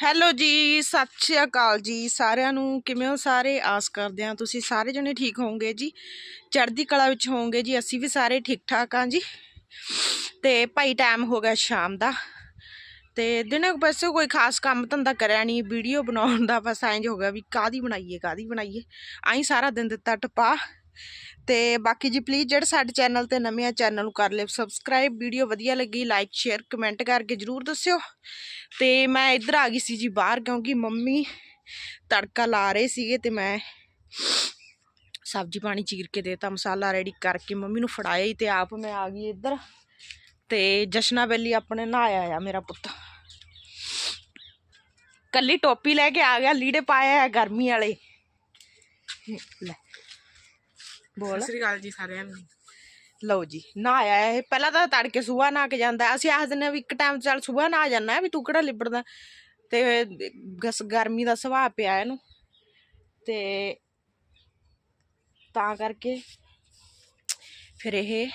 Hello ਜੀ, ਸਤਿ ਸ਼੍ਰੀ ਅਕਾਲ ਜੀ ਸਾਰਿਆਂ ਨੂੰ। ਕਿਵੇਂ ਹੋ ਸਾਰੇ? ਆਸ ਕਰਦੇ ਹਾਂ ਤੁਸੀਂ ਸਾਰੇ ਜਣੇ ਠੀਕ ਹੋਵੋਗੇ ਜੀ। ਚੜ੍ਹਦੀ ਕਲਾ ਵਿੱਚ ਹੋਵੋਗੇ ਜੀ, ਅਸੀਂ ਵੀ ਸਾਰੇ ਠੀਕ ਠਾਕ ਹਾਂ ਜੀ। ਤੇ ਭਾਈ ਟਾਈਮ ਹੋ ਗਿਆ ਸ਼ਾਮ ਦਾ। ਤੇ ਦਿਨੇ ਵੈਸੇ ਕੋਈ ਖਾਸ ਕੰਮ ਧੰਦਾ ਕਰਿਆ ਨਹੀਂ ਵੀਡੀਓ ਬਣਾਉਣ ਦਾ ਬਸ ਐਂਜ ਹੋ ਗਿਆ ਵੀ ਕਾਦੀ ਬਣਾਈਏ ਕਾਦੀ ਬਣਾਈਏ। ਆਈ ਸਾਰਾ ਦਿਨ ਦਿੱਤਾ ਟਪਾ। ਤੇ ਬਾਕੀ ਜੀ ਪਲੀਜ਼ ਜਿਹੜੇ ਸਾਡੇ ਚੈਨਲ ਤੇ ਨਵੇਂ ਆ ਚੈਨਲ ਨੂੰ ਕਰ ਲਿਓ ਸਬਸਕ੍ਰਾਈਬ ਵੀਡੀਓ ਵਧੀਆ ਲੱਗੀ ਲਾਈਕ ਸ਼ੇਅਰ ਕਮੈਂਟ ਕਰਕੇ ਜਰੂਰ ਦੱਸਿਓ। ਤੇ ਮੈਂ ਇੱਧਰ ਆ ਗਈ ਸੀ ਜੀ ਬਾਹਰ ਕਿਉਂਕਿ ਮੰਮੀ ਤੜਕਾ ਲਾ ਰਹੇ ਸੀਗੇ ਤੇ ਮੈਂ ਸਬਜ਼ੀ ਪਾਣੀ ਚੀਰ ਕੇ ਦੇਤਾ, ਮਸਾਲਾ ਰੈਡੀ ਕਰਕੇ ਮੰਮੀ ਨੂੰ ਫੜਾਇਆ ਹੀ ਤੇ ਆਪ ਮੈਂ ਆ ਗਈ ਇੱਧਰ। ਤੇ ਜਸ਼ਨਾ ਬੇਲੀ ਆਪਣੇ ਨਹਾਇਆ ਆ ਮੇਰਾ ਪੁੱਤ। ਕੱਲੀ ਟੋਪੀ ਲੈ ਕੇ ਆ ਗਿਆ, ਲੀੜੇ ਪਾਇਆ ਆ ਗਰਮੀ ਵਾਲੇ। ਲੈ। ਬੋਲ। ਸਤਿ ਸ੍ਰੀ ਅਕਾਲ ਜੀ ਸਾਰਿਆਂ ਨੂੰ। ਲਓ ਜੀ ਨਹਾਇਆ ਇਹ। ਪਹਿਲਾਂ ਤਾਂ ਤੜਕੇ ਸੁਬਾਹ ਨਹਾ ਕੇ ਜਾਂਦਾ। ਅਸੀਂ ਆਖ ਦਿੰਦੇ ਵੀ ਇੱਕ ਟਾਈਮ ਚੱਲ ਸੁਬਾਹ ਨਹਾ ਜਾਣਾ ਵੀ ਤੂੰ ਕਿਹੜਾ ਲਿਬੜਦਾ। ਤੇ ਗਸ ਗਰਮੀ ਦਾ ਸੁਭਾਅ ਪਿਆ ਇਹਨੂੰ। ਤੇ ਤਾਂ ਕਰਕੇ ਫਿਰ ਇਹ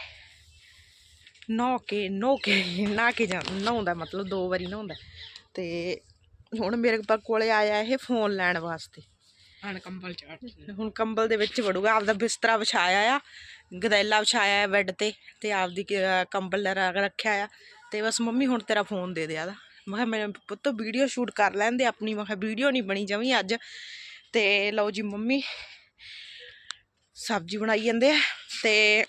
ਨਹਾ ਕੇ ਨੋ ਕੇ ਨਹਾ ਕੇ ਜਾ ਨਹਾਉਂਦਾ ਮਤਲਬ ਦੋ ਵਾਰੀ ਨਹਾਉਂਦਾ। ਤੇ ਹੁਣ ਮੇਰੇ ਕੋਲੇ ਆਇਆ ਇਹ ਫੋਨ ਲੈਣ ਵਾਸਤੇ। ਹਣ ਕੰਬਲ ਚੜ੍ਹ ਹੁਣ ਕੰਬਲ ਦੇ ਵਿੱਚ ਵੜੂਗਾ, ਆਪਦਾ ਬਿਸਤਰਾ ਵਿਛਾਇਆ ਆ, ਗਦੈਲਾ ਵਿਛਾਇਆ ਹੈ ਬੈੱਡ ਤੇ ਤੇ ਆਪਦੀ ਕੰਬਲ ਰੱਖਿਆ ਆ। ਤੇ ਬਸ ਮੰਮੀ ਹੁਣ ਤੇਰਾ ਫੋਨ ਦੇ ਦਿਆ ਦਾ ਮੈਂ ਕਿਹਾ, ਮੇਰੇ ਪੁੱਤ ਵੀਡੀਓ ਸ਼ੂਟ ਕਰ ਲੈਂਦੇ ਆਪਣੀ, ਮੈਂ ਕਿਹਾ ਵੀਡੀਓ ਨਹੀਂ ਬਣੀ ਜਮੀ ਅੱਜ। ਤੇ ਲਓ ਜੀ ਮੰਮੀ, ਸਬਜ਼ੀ ਬਣਾਈ ਜਾਂਦੇ ਆ। ਤੇ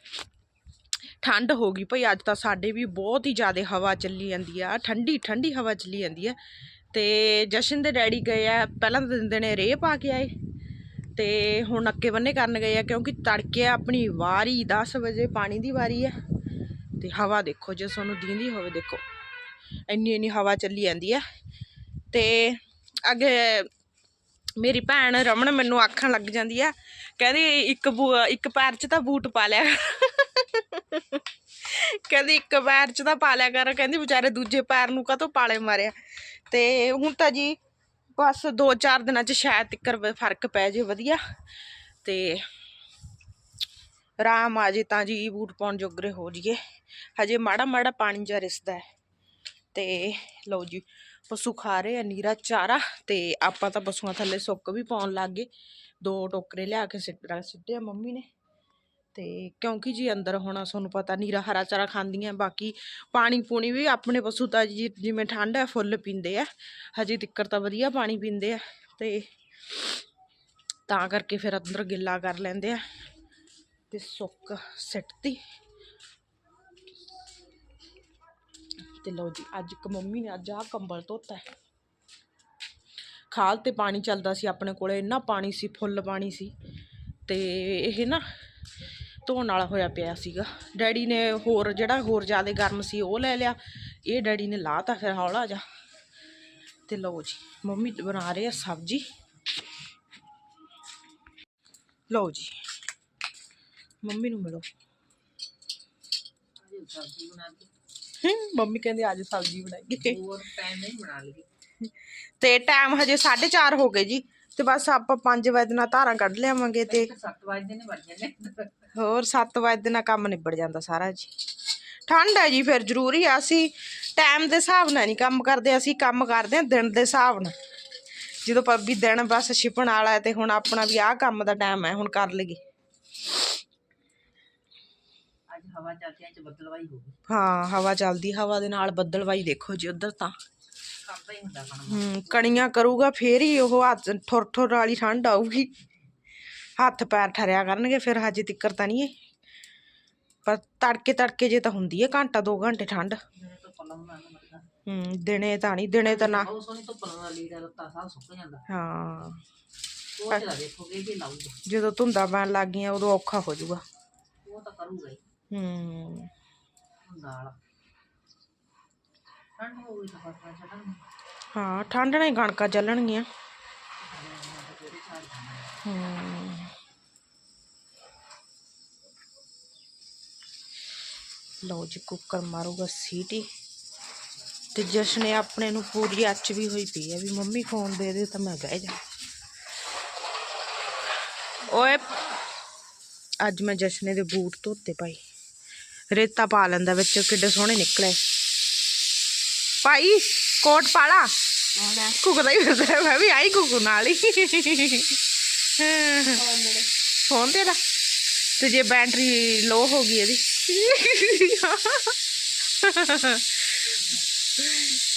ਠੰਡ ਹੋ ਗਈ ਭਈ, ਅੱਜ ਤਾਂ ਸਾਡੇ ਵੀ ਬਹੁਤ ਹੀ ਜ਼ਿਆਦਾ ਹਵਾ ਚੱਲੀ ਜਾਂਦੀ ਆ। ਠੰਡੀ ਠੰਡੀ ਹਵਾ ਚੱਲੀ ਜਾਂਦੀ ਆ। ਤੇ ਜਸ਼ਨ ਦੇ ਡੈਡੀ ਗਏ ਆ, ਪਹਿਲਾਂ ਤਾਂ ਦਿੰਦੇ ਨੇ ਰੇਹ ਪਾ ਕੇ ਆਏ ਤੇ ਹੁਣ ਅੱਕੇ ਬੰਨੇ ਕਰਨ ਗਏ ਆ, ਕਿਉਂਕਿ ਤੜਕੇ ਆਪਣੀ ਵਾਰੀ 10 ਵਜੇ ਪਾਣੀ ਦੀ ਵਾਰੀ ਆ ਤੇ ਹਵਾ ਦੇਖੋ, ਜੇ ਤੁਹਾਨੂੰ ਦੀਂਦੀ ਹੋਵੇ ਦੇਖੋ, ਇੰਨੀ ਇੰਨੀ ਹਵਾ ਚੱਲੀ ਜਾਂਦੀ ਆ ਤੇ ਅੱਗੇ ਮੇਰੀ ਭੈਣ ਰਮਨ ਮੈਨੂੰ ਆਖਣ ਲੱਗ ਜਾਂਦੀ ਆ, ਕਹਿੰਦੀ ਇੱਕ ਬੂ- ਇੱਕ ਪੈਰ 'ਚ ਤਾਂ ਬੂਟ ਪਾ ਲਿਆ ਕਰ। ਕਹਿੰਦੀ ਇੱਕ ਪੈਰ 'ਚ ਤਾਂ ਪਾ ਲਿਆ ਕਰ, ਕਹਿੰਦੀ ਵਿਚਾਰੇ ਦੂਜੇ ਪੈਰ ਨੂੰ ਕਾਹਤੋਂ ਪਾਲੇ ਮਾਰਿਆ ਤੇ ਹੁਣ ਤਾਂ ਜੀ ਬਸ 2-4 ਦਿਨਾਂ 'ਚ ਸ਼ਾਇਦ ਤਿੱਕਰ ਫ਼ਰਕ ਪੈ ਜੇ ਵਧੀਆ। ਤੇ ਆਰਾਮ ਆ ਜੇ ਤਾਂ ਜੀ ਬੂਟ ਪਾਉਣ ਜੋਗਰੇ ਹੋ ਜੀਏ। ਹਜੇ ਮਾੜਾ ਮਾੜਾ ਪਾਣੀ ਜਿਹਾ ਰਿਸਦਾ ਹੈ। ਤੇ ਲਓ ਜੀ, ਪਸ਼ੂ ਖਾ ਰਹੇ ਆ ਨੀਰਾ ਚਾਰਾ ਤੇ ਆਪਾਂ ਤਾਂ ਪਸ਼ੂਆਂ ਥੱਲੇ ਸੁੱਕ ਵੀ ਪਾਉਣ ਲੱਗ ਗਏ। ਦੋ ਟੋਕਰੇ ਲਿਆ ਕੇ ਸਿੱਟ ਸਿੱਟਿਆ ਮੰਮੀ ਨੇ। ਤੇ ਕਿਉਂਕਿ ਜੀ ਅੰਦਰ ਹੋਣਾ ਤੁਹਾਨੂੰ ਪਤਾ ਨੀਰਾ ਹਰਾ ਚਾਰਾ ਖਾਂਦੀਆਂ, ਬਾਕੀ ਪਾਣੀ ਪੂਣੀ ਵੀ ਆਪਣੇ ਪਸ਼ੂ ਤਾਂ ਜੀ ਜਿਵੇਂ ਠੰਡ ਹੈ, ਫੁੱਲ ਪੀਂਦੇ ਆ। ਹਜੇ ਤਿੱਕਰ ਤਾਂ ਵਧੀਆ ਪਾਣੀ ਪੀਂਦੇ ਆ ਤੇ ਤਾਂ ਕਰਕੇ ਫਿਰ ਅੰਦਰ ਗਿੱਲਾ ਕਰ ਲੈਂਦੇ ਆ ਤੇ ਸੁੱਕ ਸਿੱਟਤੀ। ਤੇ ਲਓ ਜੀ, ਅੱਜ ਇੱਕ ਮੰਮੀ ਨੇ ਅੱਜ ਆਹ ਕੰਬਲ ਧੋਤਾ ਖਾਲ ਤੇ ਪਾਣੀ ਚੱਲਦਾ ਸੀ ਆਪਣੇ ਕੋਲੇ, ਇੰਨਾ ਪਾਣੀ ਸੀ, ਫੁੱਲ ਪਾਣੀ ਸੀ। ਤੇ ਇਹ ਨਾ ਧੋਣ ਵਾਲਾ ਹੋਇਆ ਪਿਆ ਸੀਗਾ। ਡੈਡੀ ਨੇ ਹੋਰ ਜਿਹੜਾ ਹੋਰ ਜ਼ਿਆਦਾ ਗਰਮ ਸੀ ਉਹ ਲੈ ਲਿਆ। ਇਹ ਡੈਡੀ ਨੇ ਲਾਤਾ ਫਿਰ ਹੌਲਾ ਜਾ ਤੇ ਲਓ ਜੀ ਮੰਮੀ ਬਣਾ ਰਹੇ ਆ ਸਬਜ਼ੀ। ਲਓ ਜੀ ਮੰਮੀ ਨੂੰ ਮਿਲੋ। ਮੰਮੀ ਕਹਿੰਦੇ ਅੱਜ ਸਬਜ਼ੀ ਬਣਾਈਏ। ਹੋਰ ਟਾਈਮ ਨਹੀਂ ਬਣਾ ਲਈ। ਤੇ ਟਾਈਮ ਹਜੇ 4:30 ਹੋ ਗਏ ਜੀ। ਤੇ ਬਸ ਆਪਾਂ 5 ਵਜੇ ਨਾਲ ਧਾਰਾਂ ਕੱਢ ਲਿਆਵਾਂਗੇ ਤੇ 7 ਵਜੇ ਨੇ ਵੱਜ ਜਾਂਦੇ ਹੋਰ 7 ਵਜੇ ਨਾਲ ਕੰਮ ਨਿਬੜ ਜਾਂਦਾ ਸਾਰਾ ਜੀ। ਠੰਡ ਹੈ ਜੀ ਫਿਰ ਜ਼ਰੂਰੀ ਆ ਅਸੀਂ ਟਾਈਮ ਦੇ ਹਿਸਾਬ ਨਾਲ ਨਹੀਂ ਕੰਮ ਕਰਦੇ ਅਸੀਂ ਕੰਮ ਕਰਦੇ ਹਾਂ ਦਿਨ ਦੇ ਹਿਸਾਬ ਨਾਲ। ਜਦੋਂ ਪ- ਵੀ ਦਿਨ ਬਸ ਛਿਪਣ ਵਾਲਾ ਹੈ ਤੇ ਹੁਣ ਆਪਣਾ ਵੀ ਆਹ ਕੰਮ ਦਾ ਟਾਈਮ ਹੈ ਹੁਣ ਕਰ ਲਈਏ। ਅੱਜ ਹਵਾ ਚੱਲਦੀ ਚ ਬੱਦਲਵਾਈ ਹੋ ਗਈ। ਹਾਂ ਹਵਾ ਚੱਲਦੀ ਹਵਾ ਦੇ ਨਾਲ ਬੱਦਲਵਾਈ ਦੇਖੋ ਜੀ ਉਧਰ ਤਾਂ। ਹੀ ਹੁੰਦਾ ਕਣ ਹੂੰ ਕਣੀਆਂ ਕਰੂਗਾ ਫੇਰ ਹੀ ਉਹ ਹੱਥ ਠੁਰ ਠੁਰ ਵਾਲੀ ਠੰਡ ਆਊਗੀ। ਹੱਥ ਪੈਰ ਠਰਿਆ ਕਰਨਗੇ ਫਿਰ ਹਜੇ ਤਿੱਕਰ ਤਾਂ ਨਹੀਂ ਏ ਪਰ ਤੜਕੇ ਤੜਕੇ ਜੇ ਤਾਂ ਹੁੰਦੀ ਏ ਘੰਟਾ 2 ਘੰਟੇ ਠੰਡ। ਮੇਰੇ ਤੋਂ ਪਲਮ ਨਾ ਮਰਦਾ ਹੂੰ ਦਿਨੇ ਤਾਂ ਨਹੀਂ ਦਿਨੇ ਤਾਂ ਨਾ। ਬਹੁਤ ਸੋਹਣੀ ਤੋਂ ਪਲਮ ਦਾ ਲੀੜਾ ਰੱਤਾ ਸਾਹ ਸੁੱਕ ਜਾਂਦਾ। ਹਾਂ। ਉਹ ਚਲਾ ਦੇਖੋਗੇ ਕਿ ਲਾਊਗਾ। ਜਦੋਂ ਧੁੰਦਾਂ ਪੈਣ ਲੱਗ ਗਈਆਂ ਉਦੋਂ ਔਖਾ ਹੋ ਜਾਊਗਾ। ਉਹ ਤਾਂ ਕਰੂਗਾ ਹੀ। ਹੂੰ। ਦਾਲ ਠੰਡ ਹੋ ਗਈ ਤਾਂ ਫਸਣਾ ਛੱਡਣ ਹਾਂ, ਠੰਡ ਨਾਲ ਹੀ ਕਣਕਾਂ ਚੱਲਣਗੀਆਂ। ਲਓ ਜੀ, ਕੁੱਕਰ ਮਾਰੂਗਾ ਸੀਟੀ। ਤੇ ਜਸ਼ਨ ਆਪਣੇ ਨੂੰ ਪੂਰੀ ਅੱਚ ਵੀ ਹੋਈ ਪਈ ਹੈ ਵੀ ਮੰਮੀ ਫੋਨ ਦੇ ਦੇ ਤਾਂ ਮੈਂ ਬਹਿ ਜਾ। ਓਏ, ਅੱਜ ਮੈਂ ਜਸ਼ਨੇ ਦੇ ਬੂਟ ਧੋਤੇ ਭਾਈ। ਰੇਤਾ ਪਾ ਲੈਂਦਾ ਵਿੱਚ, ਕਿੱਡੇ ਸੋਹਣੇ ਨਿਕਲੇ। ਭਾਈ ਕੋਟ ਪਾਲਾ। ਕੁਕਦਾ ਹੀ ਫਿਰਦਾ ਮੈਂ ਵੀ ਆਈ ਕੁਕੂ ਨਾਲ ਹੀ। ਫੋਨ ਤੇ ਦਾ ਤੇ ਜੇ ਬੈਟਰੀ ਲੋ ਹੋ ਗਈ ਇਹਦੀ।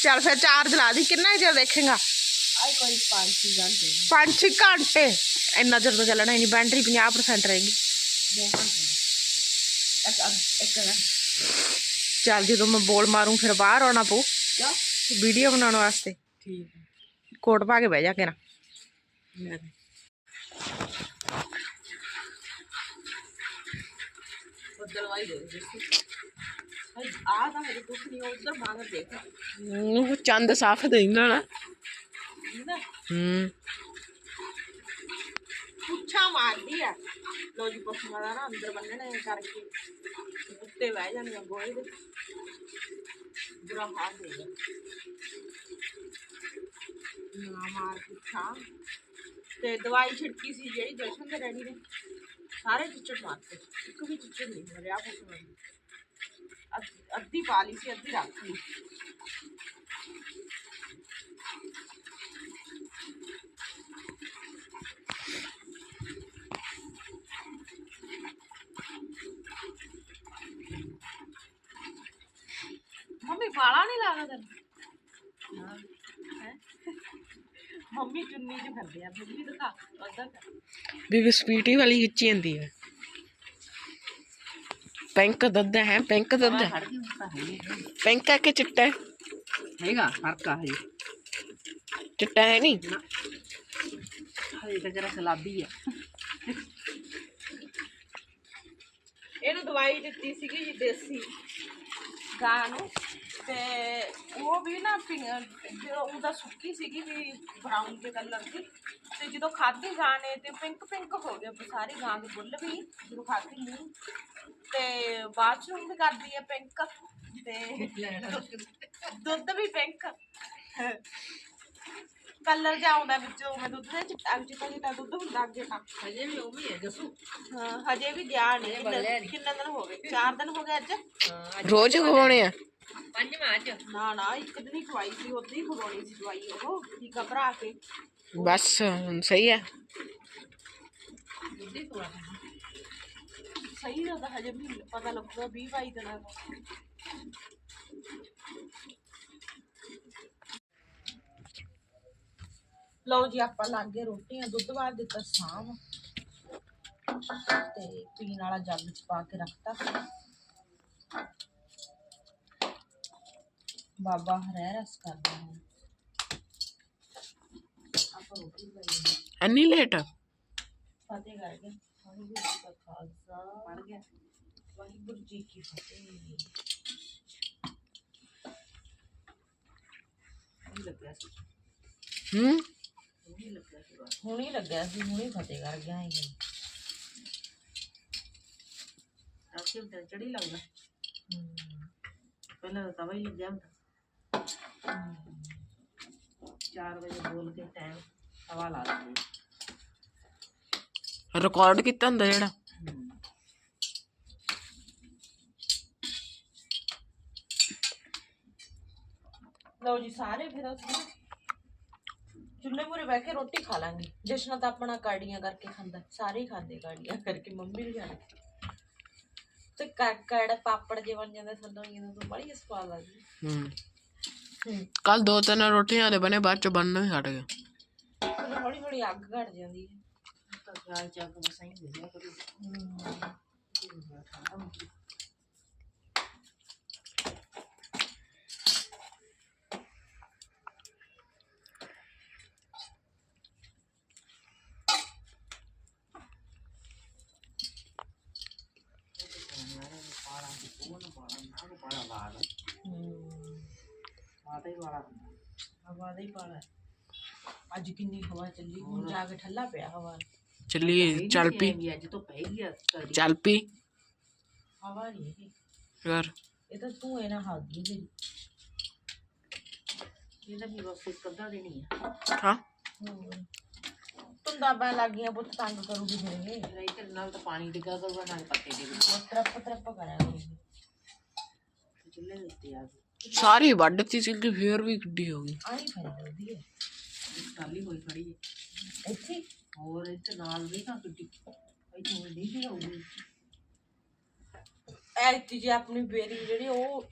ਚੱਲ ਫਿਰ ਚਾਰਜ ਲਾ ਦੀ ਕਿੰਨਾ ਚਿਰ ਦੇਖੇਗਾ? ਆਈ ਕੋਈ 5 ਘੰਟੇ। 5 ਘੰਟੇ। ਇੰਨਾ ਚਿਰ ਤਾਂ ਚੱਲਣਾ ਨਹੀਂ ਬੈਟਰੀ 50% ਰਹੇਗੀ। ਚੱਲ ਜਦੋਂ ਮੈਂ ਬੋਲ ਮਾਰੂੰ ਫਿਰ ਬਾਹਰ ਆਉਣਾ ਪਊ। ਕਿਆ ਵੀਡੀਓ ਬਣਾਉਣ ਵਾਸਤੇ। ਠੀਕ ਕੋਟ ਪਾ ਕੇ ਬਹਿ ਜਾ ਕੇ ਨਾ। ਬੱਦਲ ਵਾਈ ਦੇ ਭਾਈ ਆ ਤਾਂ ਮੇਰੇ ਕੁਛ ਨਹੀਂ ਉਧਰ ਮਾਂਗ ਦੇਖ ਉਹ ਚੰਦ ਸਾਫ਼ ਨਾ ਨਾ? ਹੂੰ। ਪੁੱਛਾ ਮਾਰਦੀ ਆ। ਲੋ ਜੀ, ਪਸ਼ੂਆਂ ਦਾ ਨਾ ਅੰਦਰ ਬੰਨਣੇ ਕਰਕੇ ਉੱਤੇ ਬਹਿ ਜਾਣੀਆਂ ਗੋਹੇ ਦੇ। ਬੁਰਾ ਹਾਲ ਦੇ ਗਿਆ। ਨਾ ਮਾਰ ਪੁੱਛਾ। ਤੇ ਦਵਾਈ ਛਿੜਕੀ ਸੀ ਜਿਹੜੀ ਜਸ਼ਨ ਦੇ ਰੈਡੀ ਨੇ। ਸਾਰੇ ਚਿੱਚੜ ਮਾਰਤੇ। ਇੱਕ ਵੀ ਚਿੱਚੜ ਨਹੀਂ ਮਰਿਆ ਪਸ਼ੂਆਂ ਨੂੰ। ਅੱਧੀ ਪਾ ਲਈ ਸੀ, ਅੱਧੀ ਰੱਖ ਲਈ। ਮੰਮੀ ਵਾਲਾ ਨਹੀਂ ਲਾਗਾ ਤੈਨੂੰ ਹੈਂ? ਮੰਮੀ ਚੁੰਨੀ ਚ ਫਿਰਦੇ ਆ ਮੰਮੀ ਦਿਖਾ ਅੱਧਾ ਕਰ। ਬੀਬੀ ਸਪੀਟੀ ਵਾਲੀ ਖਿੱਚੀ ਜਾਂਦੀ ਹੈ ਪਿੰਕ ਦੁੱਧ ਹੈ ਪਿੰਕ ਦੁੱਧ ਹੈ। ਤਾਂ ਹੈ ਹੀ ਪਿੰਕ ਹੈ ਕਿ ਚਿੱਟਾ ਹੈ? ਹੈਗਾ ਫ਼ਰਕ ਆ ਹਜੇ। ਚਿੱਟਾ ਹੈ ਨਹੀਂ? ਨਾ। ਹਜੇ ਤਾਂ ਜਰਾ ਸਲਾਬੀ ਆ। ਇਹਨੂੰ ਦਵਾਈ ਦਿੱਤੀ ਸੀਗੀ ਜੀ ਦੇਸੀ। ਗਾਂ ਨੂੰ। ਤੇ ਉਹ ਵੀ ਨਾ ਜਦੋਂ ਉਹਦਾ ਸੁੱਕੀ ਸੀਗੀ ਵੀ ਬਰਾਊਨ ਦੇ ਕਲਰ ਦੀ ਤੇ ਜਦੋਂ ਖਾਧੀ ਗਾਂ ਨੇ ਤੇ ਪਿੰਕ ਪਿੰਕ ਹੋ ਗਿਆ ਸਾਰੀ ਗਾਂ ਦੇ ਬੁੱਲ ਵੀ ਜਦੋਂ ਖਾਧੀ ਨਹੀਂ। ਤੇ ਬਾਥਰੂਮ ਵੀ ਕਰਦੀ ਹੈ ਪਿੰਕ ਤੇ ਦੁੱਧ ਵੀ ਪਿੰਕ ਕਲਰ ਜਿਹਾ ਆਉਂਦਾ ਵਿੱਚੋਂ ਮੈਂ ਦੁੱਧ ਦੇ ਚਿੱਟਾ ਚਿੱਟਾ ਚਿੱਟਾ ਦੁੱਧ ਹੁੰਦਾ ਅੱਗੇ ਤਾਂ। ਹਜੇ ਵੀ ਉਹ ਵੀ ਹੈ ਜਸੂ ਹਾਂ ਹਜੇ ਵੀ ਗਿਆ ਨਹੀਂ ਕਿੰਨੇ ਦਿਨ ਹੋ ਗਏ? 4 ਦਿਨ ਹੋ ਗਏ ਅੱਜ? ਹਾਂ ਰੋਜ਼ ਖਵਾਉਣੇ ਆ। ਪੰਜਵਾਂ ਅੱਜ। ਨਾ ਨਾ ਇੱਕ ਦਿਨ ਹੀ ਖਵਾਈ ਸੀ ਉਦੋਂ ਹੀ ਖਵਾਉਣੀ ਸੀ ਦਵਾਈ ਉਹ ਕੀ ਘਬਰਾ ਕੇ। ਬਸ ਹੁਣ ਸਹੀ ਹੈ ਦੁੱਧੀ ਕੋਲਾ ਸਹੀ ਦਾ ਤਾਂ ਹਜੇ ਵੀ ਪਤਾ ਲੱਗੂਗਾ 20 22 ਦਿਨਾਂ ਦਾ। ਲਓ ਜੀ ਆਪਾਂ ਲੱਗ ਗਏ ਰੋਟੀਆਂ ਦੁੱਧ ਵਾਰ ਦਿੱਤਾ ਸਾਮ ਤੇ ਪੀਣ ਵਾਲਾ ਜੱਗ ਚ ਪਾ ਕੇ ਰੱਖਤਾ। ਬਾਬਾ ਹਰੇ ਰਸ ਕਰਦਾ ਹੈ ਆਪਾਂ ਰੋਟੀ ਬਣਾਈ ਐਨੀ ਲੇਟ ਫਤਿਹ ਕਰ ਗਿਆ ਵਾਹਿਗੁਰੂ ਜੀ ਕਾ ਖਾਲਸਾ ਪੜ ਗਿਆ ਵਾਹਿਗੁਰੂ ਜੀ ਕੀ ਫਤਿਹ ਨਹੀਂ ਲੱਗਿਆ ਸੀ ਹੂੰ ਨਹੀਂ ਲੱਗਿਆ 4 ਵਜੇ ਬੋਲ ਕੇ ਟਾਈਮ ਤਵਾ ਲਾ ਦਿੰਦੇ ਰਿਕਾਰਡ ਕੀਤਾ ਹੁੰਦਾ ਜਿਹੜਾ? ਲਓ ਜੀ ਸਾਰੇ ਫਿਰ ਅਸੀਂ ਨਾ ਚੁੱਲ੍ਹੇ ਮੂਰੇ ਬਹਿ ਕੇ ਰੋਟੀ ਖਾ ਲਾਂਗੇ। ਜਸ਼ਨਾ ਤਾਂ ਆਪਣਾ ਕਾੜੀਆਂ ਕਰਕੇ ਖਾਂਦਾ। ਸਾਰੇ ਹੀ ਖਾਂਦੇ ਕਾੜੀਆਂ ਕਰਕੇ ਮੰਮੀ ਵੀ ਖਾਂਦੀ। ਤੇ ਕਾਕੜ ਪਾਪੜ ਜੇ ਬਣ ਜਾਂਦੇ ਥੱਲੋਂ ਇਹਨਾਂ ਤੋਂ ਬੜੀ ਸਵਾਦ ਲੱਗਦੀ। ਹੂੰ। ਕੱਲ ਦੋ ਤਿੰਨ ਰੋਟੀਆਂ ਦੇ ਬਣੇ ਬਾਅਦ ਚ ਬਣਨਾ ਵੀ ਹਟ ਗਿਆ। ਫਿਰ ਹੌਲੀ ਹੌਲੀ ਅੱਗ ਘਟ ਜਾਂਦੀ ਹੈ। ਤਾਂ ਗਾਲ ਚੱਕ ਬਸ ਐਂ ਦੇ ਦਿਆ ਕਰੂ ਮਾਤਾ ਹੀ ਵਾਲਾ। ਹਵਾ ਦਾ ਹੀ ਪਾਲਾ ਅੱਜ ਕਿੰਨੀ ਹਵਾ ਚੱਲੀ ਹੁਣ ਜਾ ਕੇ ਠੱਲਾ ਪਿਆ ਹਵਾ। ਨੂੰ। ਚੱਲੀ ਚੱਲ ਪੀ ਵੀ ਅੱਜ ਤੋਂ ਪੈ ਗਿਆ ਕਦੀ ਚੱਲ ਪੀ ਹਵਾ ਨਹੀਂ ਹੈਗੀ। ਯਾਰ। ਇਹ ਤਾਂ ਤੂੰ ਇਹਨਾਂ ਹੱਥ ਦੀ ਜਿਹੜੀ ਇਹਦਾ ਵੀ ਬਸ ਇੱਕ ਅੱਧਾ ਦਿਨ ਹੀ ਆ। ਹਾਂ। ਤੁੰਦਾ ਪੈ ਲੱਗ ਗਈਆਂ ਪੁੱਤ ਤੰਗ ਕਰੂਗੀ ਫਿਰ ਇਹ। ਨਹੀਂ ਤੇ ਨਾਲ ਤਾਂ ਪਾਣੀ ਡਿੱਗਾ ਕਰੂਗਾ ਨਾਲ ਪੱਤੇ ਡਿੱਗ ਉਹ ਤਰਪ ਤਰਪ ਕਰਿਆ ਕਰੂਗੀ। ਚੁੱਲ੍ਹੇ ਦੇ ਉੱਤੇ ਆ। ਗਈ ਸਾਰੀ ਵੱਢਤੀ ਸੀ ਕਿ ਫੇਰ ਵੀ ਕਿੱਡੀ ਹੋ ਗਈ। ਆਈ ਫਰਦੀ ਹੈ। ਟਾਲੀ ਹੋਈ ਖੜੀ ਹੈ। ਇੱਥੇ ਹੋਰ ਇੱਥੇ ਨਾਲ ਵੀ ਤਾਂ ਗੱਡੀ। ਇੱਥੇ ਹੁਣ ਨਹੀਂ ਵੀ ਹੋਊਗੀ ਐਤੀ ਜੇ ਆਪਣੀ ਬੇਰੀ ਜਿਹੜੀ ਉਹ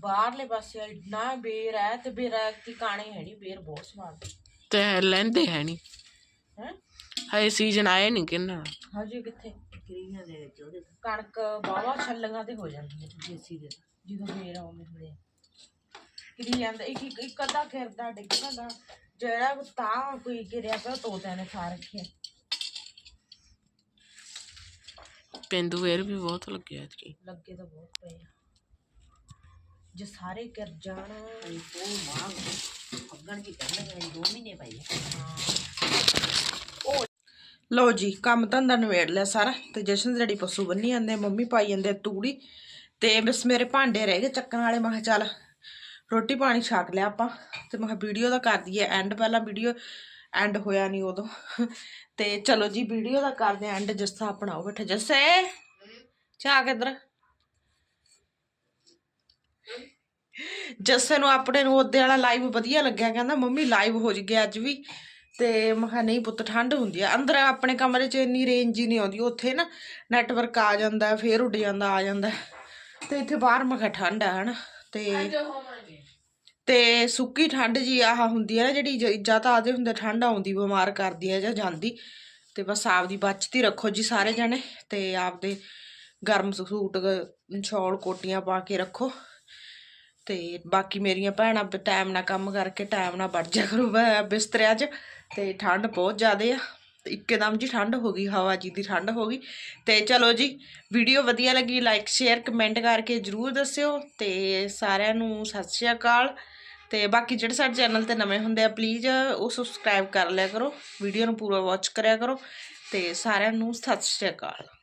ਬਾਹਰਲੇ ਪਾਸੇ ਇੰਨਾ ਬੇਰ ਹੈ ਤੇ ਬੇਰ ਐਤੀ ਕਾਣੇ ਹੈ ਨਹੀਂ ਬੇਰ ਬਹੁਤ ਸਵਾਦ ਤੇ ਲੈਂਦੇ ਹੈ ਨਹੀਂ। ਹੈ? ਹਾਏ ਸੀਜ਼ਨ ਆਏ ਨਹੀਂ ਕਿੰਨਾ। ਹਜੇ ਕਿੱਥੇ? ਕਰੀਆਂ ਦੇ ਵਿੱਚ ਉਹਦੇ ਤਾਂ ਕਣਕ ਬਾਵਾ ਛੱਲੀਆਂ ਤੇ ਹੋ ਜਾਂਦੀ ਹੈ ਦੇਸੀ ਦੇ। ਜਦੋਂ ਬੇਰ ਆਉਂਦੇ ਹੁੰਦੇ ਕਿਰੀ ਜਾਂਦਾ ਇੱਕ ਇੱਕ ਇੱਕ ਅੱਧਾ ਡਿੱਗਦਾ ਦਾ ਜਿਹੜਾ ਤਾਂ ਕੋਈ ਗਿਰਿਆ ਪਿਆ ਤੋਤਿਆਂ ਨੇ ਖਾ ਰੱਖਿਆ। ਪਿੰਦੂ ਵੇਰ ਵੀ ਬਹੁਤ ਲੱਗਿਆ ਐਤਕੀ। ਲੱਗੇ ਤਾਂ ਬਹੁਤ ਪਏ ਆ। ਜੇ ਸਾਰੇ ਕਰ ਜਾਣ। ਅਸੀਂ ਉਹ ਮਾਂ ਫੱਗਣ ਕੀ ਕਰਨਾ ਹੈ ਦੋ ਮਹੀਨੇ ਪਈ ਲਓ ਜੀ ਕੰਮ ਧੰਦਾ ਨਵੇੜ ਲਿਆ ਸਾਰਾ ਤੇ ਜਸ਼ਨ ਜਿਹੜੀ ਪਸ਼ੂ ਬੰਨੀ ਜਾਂਦੇ ਮੰਮੀ ਪਾਈ ਜਾਂਦੇ ਤੂੜੀ। ਤੇ ਬਸ ਮੇਰੇ ਭਾਂਡੇ ਰਹਿ ਗਏ ਚੱਕਣ ਵਾਲੇ, ਮੈਂ ਕਿਹਾ ਚੱਲ ਰੋਟੀ ਪਾਣੀ ਛਕ ਲਿਆ ਆਪਾਂ। ਤੇ ਮੈਂ ਕਿਹਾ ਵੀਡੀਓ ਦਾ ਕਰ ਦਈਏ ਐਂਡ ਪਹਿਲਾਂ ਵੀਡੀਓ ਐਂਡ ਹੋਇਆ ਨਹੀਂ ਉਦੋਂ। ਤੇ ਚਲੋ ਜੀ, ਵੀਡੀਓ ਦਾ ਕਰਦੇ ਐਂਡ ਜੱਸਾ ਆਪਣਾ ਉਹ ਬੈਠਾ। ਜੱਸੇ ਚਾਹ ਕਿੱਧਰ ਜੱਸੇ ਨੂੰ ਆਪਣੇ ਨੂੰ ਉਹਦੇ ਵਾਲਾ ਲਾਈਵ ਵਧੀਆ ਲੱਗਿਆ, ਕਹਿੰਦਾ ਮੰਮੀ ਲਾਈਵ ਹੋ ਗਿਆ ਅੱਜ ਵੀ। ਤੇ ਮੈਂ ਕਿਹਾ ਨਹੀਂ ਪੁੱਤ, ਠੰਡ ਹੁੰਦੀ ਆ। ਅੰਦਰ ਆਪਣੇ ਕਮਰੇ 'ਚ ਇੰਨੀ ਰੇਂਜ ਹੀ ਨਹੀਂ ਆਉਂਦੀ, ਉੱਥੇ ਨਾ ਨੈਟਵਰਕ ਆ ਜਾਂਦਾ, ਫੇਰ ਉੱਡ ਜਾਂਦਾ, ਆ ਜਾਂਦਾ। ਤੇ ਇੱਥੇ ਬਾਹਰ ਮੈਂ ਕਿਹਾ ਠੰਡ ਆ ਹਨਾ ਤੇ ਤੇ ਸੁੱਕੀ ਠੰਡ ਜੀ ਆਹ ਹੁੰਦੀ ਹੈ ਨਾ ਜਿਹੜੀ ਜ- ਤਾਂ ਆਦੇ ਹੁੰਦੇ ਠੰਡ ਆਉਂਦੀ ਬਿਮਾਰ ਕਰਦੀ ਹੈ ਜਾਂ ਜਾਂਦੀ। ਤੇ ਬਸ ਆਪਦੀ ਬਚਤੀ ਰੱਖੋ ਜੀ ਸਾਰੇ ਜਣੇ ਤੇ ਆਪਦੇ ਗਰਮ ਸੂਟ ਸ਼ਾਲ ਕੋਟੀਆਂ ਪਾ ਕੇ ਰੱਖੋ। ਤੇ ਬਾਕੀ ਮੇਰੀਆਂ ਭੈਣਾਂ ਟਾਈਮ ਨਾਲ ਕੰਮ ਕਰਕੇ ਟਾਈਮ ਨਾਲ ਵੜ ਜਾ ਕਰੋ ਬਿਸਤਰਿਆਂ 'ਚ ਤੇ ਠੰਡ ਬਹੁਤ ਜ਼ਿਆਦੇ ਆ। ਇੱਕਦਮ ਜੀ ਠੰਡ ਹੋ ਗਈ, ਹਵਾ ਜੀ ਦੀ ਠੰਡ ਹੋ ਗਈ। ਤੇ ਚਲੋ ਜੀ ਵੀਡੀਓ ਵਧੀਆ ਲੱਗੀ ਲਾਈਕ ਸ਼ੇਅਰ ਕਮੈਂਟ ਕਰਕੇ ਜਰੂਰ ਦੱਸਿਓ। ਤੇ ਸਾਰਿਆਂ ਨੂੰ ਸਤਿ ਸ਼੍ਰੀ ਅਕਾਲ। ਤੇ ਬਾਕੀ ਜਿਹੜੇ ਸਾਡੇ ਚੈਨਲ ਤੇ ਨਵੇਂ ਹੁੰਦੇ ਆ ਪਲੀਜ਼ ਉਹ ਸਬਸਕ੍ਰਾਈਬ ਕਰ ਲਿਆ ਕਰੋ। ਵੀਡੀਓ ਨੂੰ ਪੂਰਾ ਵਾਚ ਕਰਿਆ ਕਰੋ। ਤੇ ਸਾਰਿਆਂ ਨੂੰ ਸਤਿ ਸ਼੍ਰੀ ਅਕਾਲ।